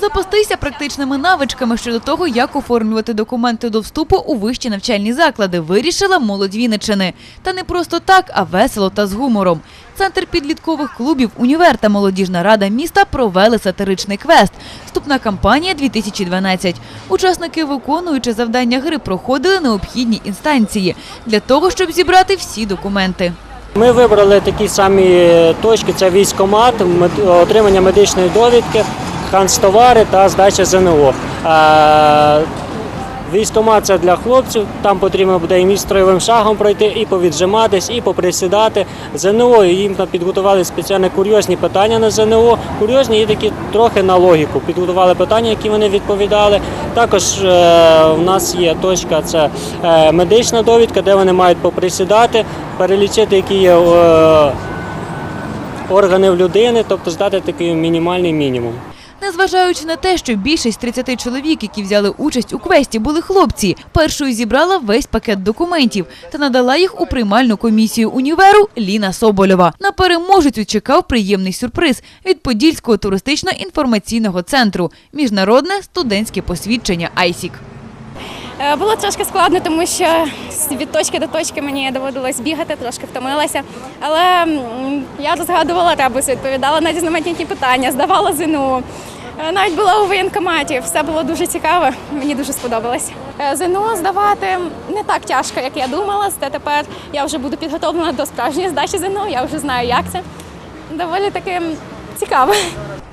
Запастися практичними навичками щодо того, як оформлювати документи до вступу у вищі навчальні заклади, вирішила молодь Вінниччини. Та не просто так, а весело та з гумором. Центр підліткових клубів «Універ» та молодіжна рада міста провели сатиричний квест. Вступна кампанія 2012. Учасники, виконуючи завдання гри, проходили необхідні інстанції для того, щоб зібрати всі документи. Ми вибрали такі самі точки: це військкомат, мед- отримання медичної довідки, канцтовари та здача ЗНО. Військкомат це для хлопців, там потрібно буде і між строєвим шагом пройти, і повіджиматись, і поприсідати. ЗНО їм підготували спеціальні курйозні питання на ЗНО. Курйозні і такі трохи на логіку. Підготували питання, які вони відповідали. Також е, у нас є точка, це е, медична довідка, де вони мають поприсідати, перелічити, які є е, органи в людини, тобто здати такий мінімальний мінімум. Незважаючи на те, що більшість 30 чоловік, які взяли участь у квесті, були хлопці, першою зібрала весь пакет документів та надала їх у приймальну комісію універу Ліна Собольова. На переможецю чекав приємний сюрприз від Подільського туристично-інформаційного центру Міжнародне студентське посвідчення АЙСІК. Е, Було трошки складно, тому що від точки до точки мені доводилось бігати, трошки втомилася. Але я розгадувала ребус, відповідала на різноманітні питання, здавала ЗНО. Е, Навіть була у воєнкоматі, все було дуже цікаво, мені дуже сподобалось. Е, ЗНО здавати не так тяжко, як я думала. Та тепер я вже буду підготовлена до справжньої здачі ЗНО, я вже знаю, як це. Доволі таки цікаво.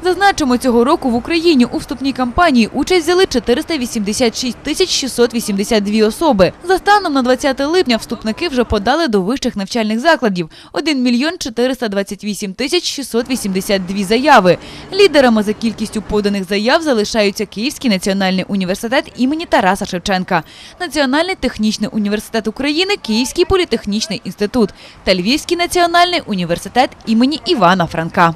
Зазначимо, цього року в Україні у вступній кампанії участь взяли 486 тисяч 682 особи. За станом на 20 липня вступники вже подали до вищих навчальних закладів 1 мільйон 428 тисяч 682 заяви. Лідерами за кількістю поданих заяв залишаються Київський національний університет імені Тараса Шевченка, Національний технічний університет України, Київський політехнічний інститут та Львівський національний університет імені Івана Франка.